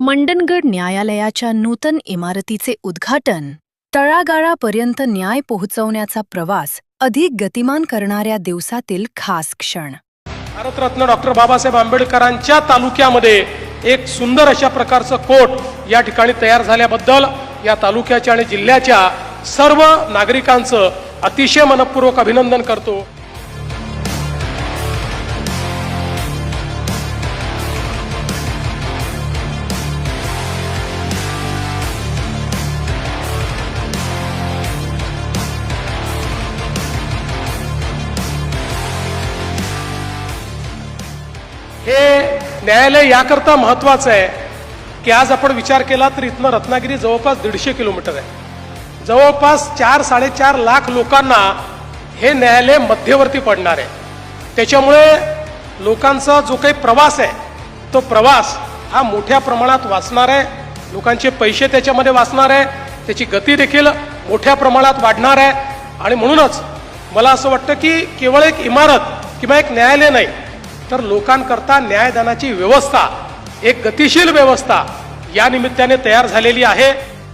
मंडणगड न्यायालयाच्या नूतन इमारतीचे उद्घाटन तळागाळापर्यंत न्याय पोहोचवण्याचा प्रवास अधिक गतिमान करणाऱ्या दिवसातील खास क्षण. भारतरत्न डॉक्टर बाबासाहेब आंबेडकरांच्या तालुक्यामध्ये एक सुंदर अशा प्रकारचं कोट या ठिकाणी तयार झाल्याबद्दल या तालुक्याच्या आणि जिल्ह्याच्या सर्व नागरिकांचं अतिशय मनपूर्वक अभिनंदन करतो. हे न्यायालय याकरता महत्वाचं आहे की आज आपण विचार केला तर इथनं रत्नागिरी जवळपास दीडशे किलोमीटर आहे. जवळपास चार साडेचार लाख लोकांना हे न्यायालय मध्यवर्ती पडणार आहे. त्याच्यामुळे लोकांचा जो काही प्रवास आहे तो प्रवास हा मोठ्या प्रमाणात वाचणार आहे. लोकांचे पैसे त्याच्यामध्ये वाचणार आहे. त्याची गती देखील मोठ्या प्रमाणात वाढणार आहे. आणि म्हणूनच मला असं वाटतं की केवळ एक इमारत किंवा एक न्यायालय नाही तर लोकांकरता न्यायदानाची व्यवस्था एक गतिशील व्यवस्था या निमित्ताने तयार झालेली आहे.